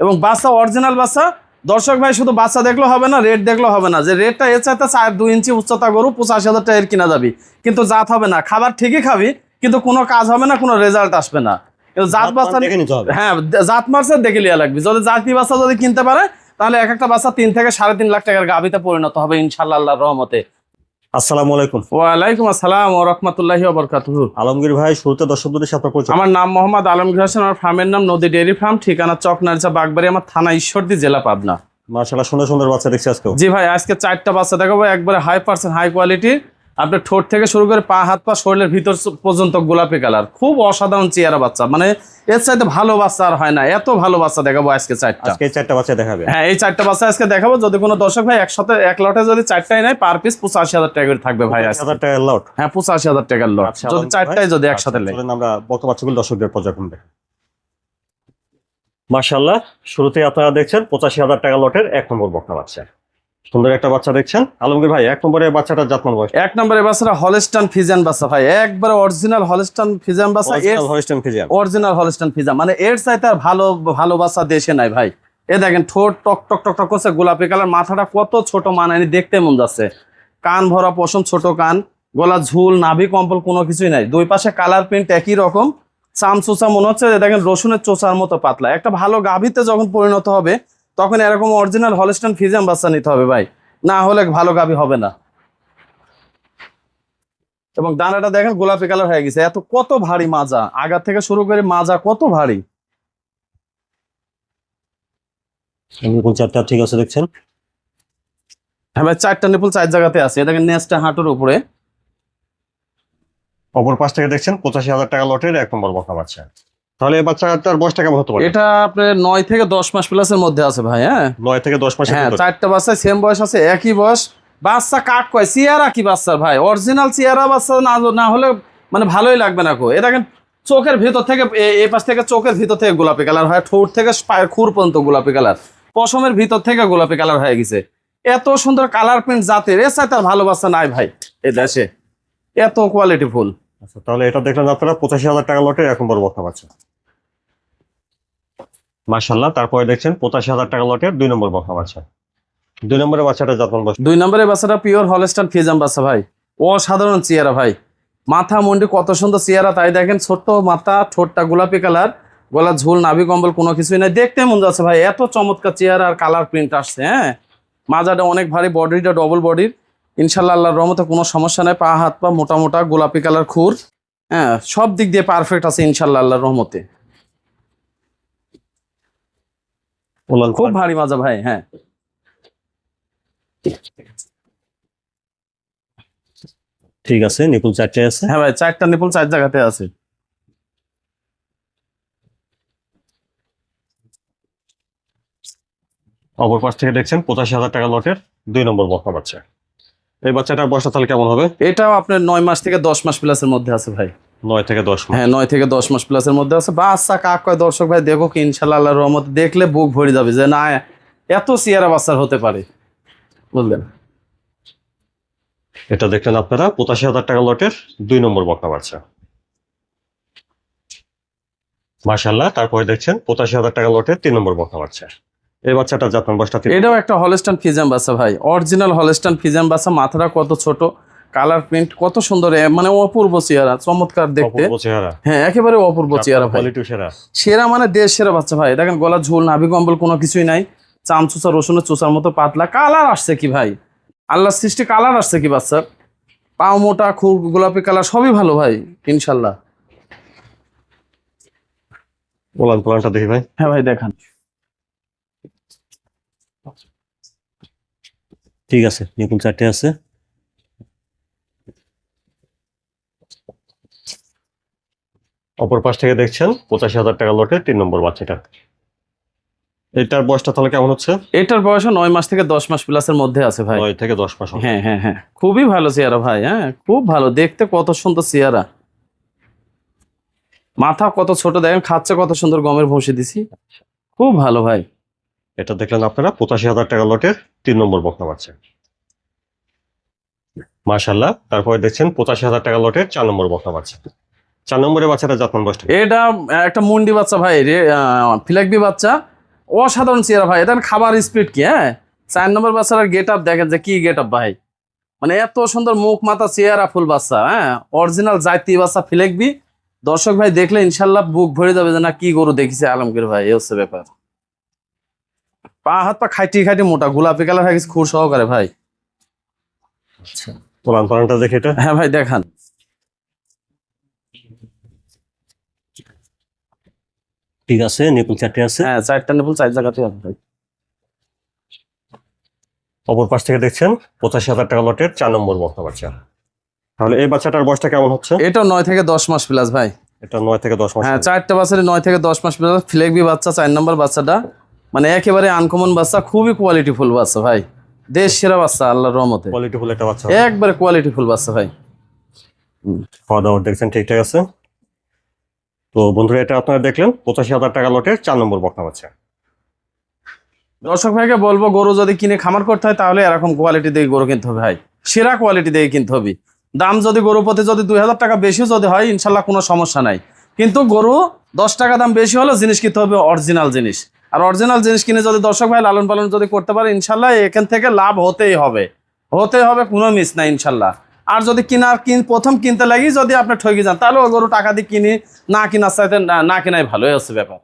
এবং বাচ্চা অরিজিনাল বাচ্চা দর্শক ভাই শুধু বাচ্চা দেখলে হবে না রেট দেখলে হবে না। যে রেটটা এর চাইতে চার দুই ইঞ্চি উচ্চতা গরু পঁচাশি হাজার টাকার কিনা যাবি। কিন্তু জাত হবে না। খাবার ঠিকই খাবি কিন্তু কোনো কাজ হবে না কোনো রেজাল্ট আসবে না। কিন্তু জাত বাচ্চা হবে। হ্যাঁ জাত মার্সে দেখে লিয়া লাগবে। যদি জাতি বাচ্চা যদি কিনতে পারে তাহলে এক একটা বাচ্চা তিন থেকে সাড়ে তিন লাখ টাকার গাভিতে পরিণত হবে ইনশাল্লাহ আল্লাহর রহমতে। আসসালামু আলাইকুম। ওয়ালাইকুম আসসালাম ও রহমতুল্লাহি বরকাতুহু। আলমগীর ভাই শুরুতে পরিচয়। আমার নাম মোহাম্মদ আলমগীর হোসেন আমার ফার্মের নাম নদী ডেয়ারি ফার্ম ঠিকানা বাগবাড়ি আমার থানা ঈশ্বরদী জেলা পাবনা। সুন্দর সুন্দর বাচ্চা দেখছি জি ভাই আজকে চারটা বাচ্চা দেখাবো একবারে হাই পার্সেন্ট হাই কোয়ালিটি আপনার ঠোঁট থেকে শুরু করে পা হাত পা শরীরের ভিতর পর্যন্ত গোলাপি কালার। খুব অসাধারণ চেয়ারা বাচ্চা। মানে এর চাইতে ভালো বাচ্চা আর হয় না। এত ভালো বাচ্চা দেখাবো আজকে চারটা। আজকে চারটা বাচ্চা দেখাবে। হ্যাঁ এই চারটা বাচ্চা আজকে দেখাবো। যদি কোনো দর্শক ভাই একসাথে এক লটে যদি চারটাই নেয় পার পিস পঁচাশি হাজার টাকা করে থাকবে ভাই আজকে। হাজার টাকার লট হ্যাঁ পঁচাশি হাজার টাকার লট আচ্ছা, যদি চারটাই যদি একসাথে নেয়। আমরা বক্ত বাচ্চাগুলো দর্শকদের পর্যায়ক্রমে দেখি। মার্শাল্লাহ শুরুতে আপনারা দেখছেন পঁচাশি হাজার টাকা লটের এক নম্বর বকনা বাচ্চা। সুন্দর একটা বাচ্চা দেখছেন? আলমগীর ভাই এক নম্বরে বাচ্চাটা জাতমান বয়স? এক নম্বরে বাচ্চাটা হলস্টান ফিজান বাচ্চা ভাই। একবারে অরিজিনাল হলস্টান ফিজান বাচ্চা Holstein Friesian original Holstein Friesian মানে এর চাইতে আর ভালো ভালো বাচ্চা দেশে নাই ভাই। এ দেখেন ঠোঁট টক টক টক টক করছে গোলাপি কালার মাথাটা কত ছোট মানায়নি দেখতে মন যাচ্ছে। কান ভরা পশম ছোট কান গলা ঝুল নাভি কম্পল কোনো কিছুই নাই। দুই পাশে কালার প্রিন্ট একই রকম। চাম চোচা মনে হচ্ছে দেখেন রসুনের চোচার মতো পাতলা। একটা ভালো গাভীতে যখন পরিণত হবে তখন এরকম অরিজিনাল হলস্টান ফিজাম বাচ্চা নিতে হবে ভাই। না হলে ভালো গাভী হবে না। এবং দানাটা দেখেন গোলাপি কালার হয়ে গেছে। এত কত ভারী মাজা। আগা থেকে শুরু করে মাজা কত ভারী। চারটা ঠিক আছে দেখছেন? হ্যাঁ ভাই চারটা নিপুল চার জায়গাতে আছে। দেখেন নেসটা হাঁটুর উপরে। অপর পাশ থেকে দেখছেন পঁচাশি হাজার টাকা লটের এক নম্বর বকনা বাচ্চা। তাহলে বাচ্চাটার বয়সটা কেমন হতে পারে? এটা আপনার নয় থেকে দশ মাস প্লাসের মধ্যে আছে ভাই হ্যাঁ? নয় থেকে দশ মাসের হ্যাঁ চারটা বাচ্চা সেম বয়স আছে একই বয়স। বাচ্চা কাক কয়? চেয়ারা কি বাচ্চার ভাই? অরিজিনাল চেয়ারা বাচ্চা না না হলে মানে ভালোই লাগবে না কো। এ দেখেন চোখের ভিতর থেকে এ- এই পাশ থেকে চোখের ভিতর থেকে গোলাপি কালার হয় ঠোঁট থেকে পায়ের খুর পর্যন্ত গোলাপি কালার। পশমের ভিতর থেকে গোলাপি কালার হয়ে গেছে। এত সুন্দর কালার প্রিন্ট জাতের এর সাথে আর ভালো বাচ্চা নাই ভাই এ দেশে। এত কোয়ালিটি ফুল। আচ্ছা তাহলে এটা দেখলেন আপনারা, পঁচাশি হাজার টাকা লটের এক নম্বর বকনা বাচ্চা মার্শাল্লাহ তারপরে দেখছেন পঁচাশি হাজার টাকা লটের দুই নম্বর বকনা বাচ্চা। দুই নম্বরের বাচ্চাটা যত্ন বয়স দুই নম্বরের বাচ্চাটা পিওর হলস্টান ফিজাম বাচ্চা ভাই। অসাধারণ চেয়ারা ভাই। মাথা মুন্ডি কত সুন্দর চেয়ারা তাই দেখেন ছোট্ট মাথা, ঠোঁটটা গোলাপি কালার গলা ঝুল, নাভি কম্বল, কোনো কিছুই নাই। দেখতে মন যাচ্ছে ভাই, এত চমৎকার চেয়ার আর কালার প্রিন্ট আসছে হ্যাঁ? মাজাটা অনেক ভারী বডিটা ডবল বডির ইনশাল্লাহ আল্লাহর রহমতে কোনো সমস্যা নাই পা হাত পা মোটা মোটা গোলাপি কালার খুর হ্যাঁ সব দিক দিয়ে পারফেক্ট আছে ইনশাল্লাহ আল্লাহর রহমতে। খুব ভারী মাজা ভাই হ্যাঁ। ঠিক আছে নিপুল চারটে আছে? হ্যাঁ ভাই চারটা নিপুল চার জায়গাতে আছে। অপর পাশ থেকে দেখছেন পঁচাশি হাজার টাকা লটের দুই নম্বর বকনা বাচ্চা এই বাচ্চাটার বয়সটা তাহলে কেমন হবে? এটাও আপনার নয় মাস থেকে দশ মাস প্লাসের মধ্যে আছে ভাই। নয় থেকে দশ মাস। হ্যাঁ নয় থেকে দশ মাস প্লাসের মধ্যে আছে। বাচ্চা কাক কয় দর্শক ভাই দেখো কি ইনশাল্লাহ রহমত দেখলে বুক ভরে যাবে যে না এত সিয়ারা বাচ্চার হতে পারে। বুঝলেন এটা দেখলেন আপনারা পঁচাশি হাজার টাকা লটের দুই নম্বর বকনা বাচ্চা। মার্শাল্লাহ তারপরে দেখছেন পঁচাশি হাজার টাকা লটের তিন নম্বর বকনা বাচ্চা। এই বাচ্চাটা যত্ন বয়সটা এটাও একটা হলস্টান ফিজাম বাচ্চা ভাই। অরিজিনাল হলস্টান ফিজাম বাচ্চা মাথাটা কত ছোট কালার প্রিন্ট কত সুন্দর মানে অপূর্ব চেহারা চমৎকার দেখতে। হ্যাঁ একেবারে অপূর্ব চেহারা সেরা। সেরা মানে দেশ সেরা বাচ্চা ভাই। দেখেন গলা ঝোল নাভি কম্বল কোনো কিছুই নাই। চাম চুচা রসুনের চুচার মতো পাতলা। কালার আসছে কি ভাই? আল্লাহ সৃষ্টি কালার আসছে কি বাচ্চার পাও মোটা খুব গোলাপি কালার সবই ভালো ভাই ইনশাল্লাহ। পোলানটা দেখি ভাই। হ্যাঁ ভাই দেখান। ঠিক আছে নিপুল চারটে আছে। অপর পাশ থেকে দেখছেন পঁচাশি হাজার টাকা লটের তিন নম্বর বাচ্চাটা। এটার বয়সটা তাহলে কেমন হচ্ছে? এটার বয়স নয় মাস থেকে দশ মাস প্লাসের মধ্যে আছে ভাই। নয় থেকে দশ মাস হ্যাঁ হ্যাঁ হ্যাঁ। খুবই ভালো চেয়ারা ভাই হ্যাঁ খুব ভালো। দেখতে কত সুন্দর চেয়ারা মাথা কত ছোট দেখেন খাচ্ছে কত সুন্দর গমের ভুসি দিছি। খুব ভালো ভাই। এটা দেখলেন আপনারা, পঁচাশি হাজার টাকা লটের তিন নম্বর বকনা বাচ্চা মার্শাল্লাহ তারপরে দেখছেন পঁচাশি হাজার টাকা লটের চার নম্বর বকনা বাচ্চা চার নম্বরের বাচ্চাটা যত্ন বয়সটা এটা, একটা মুন্ডি বাচ্চা ভাই ফিলাকবি বাচ্চা। অসাধারণ চেহারা ভাই, এটা খাবার স্পিড কি হ্যাঁ? চার নম্বর বাচ্চার গেট আপ দেখেন যে কি গেট আপ ভাই। মানে এত সুন্দর মুখ মাথা, চেহারা ফুল বাচ্চা হ্যাঁ? অরিজিনাল জাতি বাচ্চা ফিলেকবি। দর্শক ভাই, দেখলে ইনশাল্লাহ বুক ভরে যাবে যে না কি গরু দেখেছে আলমগীর ভাই, এই হচ্ছে ব্যাপার। পা হাত পা খাইটি খাইটি মোটা গোলাপি কালার হয়ে গেছে খুব সহকারে ভাই। আচ্ছা। তোলান পালানটা দেখে এটা? হ্যাঁ ভাই দেখান। ঠিক আছে নিপুল চারটে আছে। হ্যাঁ চারটা নেপুল চার জায়গাতে আছে ভাই। অপর পাশ থেকে দেখছেন পঁচাশি হাজার টাকা লটের চার নম্বর বকনা বাচ্চা। তাহলে এই বাচ্চাটার বয়সটা কেমন হচ্ছে? এটা নয় থেকে দশ মাস প্লাস ভাই। এটা নয় থেকে দশ মাস হ্যাঁ চারটা বাচ্চার নয় থেকে দশ মাস প্লাস ফ্লেগবি বাচ্চা চার নম্বর বাচ্চাটা। মানে একেবারে আনকমন বাচ্চা খুবই কোয়ালিটি ফুল বাচ্চা ভাই। দেশ সেরা বাচ্চা আল্লাহর রহমতে। কোয়ালিটি ফুল একটা বাচ্চা একবারে কোয়ালিটি ফুল বাচ্চা ভাই। খাওয়া দাওয়া দেখছেন ঠিকঠাক আছে? তো বন্ধুরা এটা আপনারা দেখলেন পঁচাশি হাজার টাকা লটের চার নম্বর বকনা বাচ্চা। দর্শক ভাইকে বলব গরু যদি কিনে খামার করতে হয় তাহলে এরকম কোয়ালিটি দিয়ে গরু কিনতে হবে ভাই। সেরা কোয়ালিটি দিয়ে কিনতে হবে। দাম যদি গরু প্রতি যদি দুই হাজার টাকা বেশি যদি হয় ইনশাল্লাহ কোনো সমস্যা নাই। কিন্তু গরু দশ টাকা দাম বেশি হলে জিনিস কিনতে হবে অরিজিনাল জিনিস। আর অরিজিনাল জিনিস কিনে যদি দর্শক ভাই লালন পালন যদি করতে পারে, ইনশাল্লাহ এখান থেকে লাভ হতেই হবে। হতে হবে, কোনো মিস না ইনশাল্লাহ। আর যদি কিনার কিন প্রথম কিনতে লাগি যদি আপনি ঠকে যান, তাহলে ওই গরু টাকা দিয়ে কিনি, না কিনার সাথে না- কেনাই ভালোই আছে ব্যাপার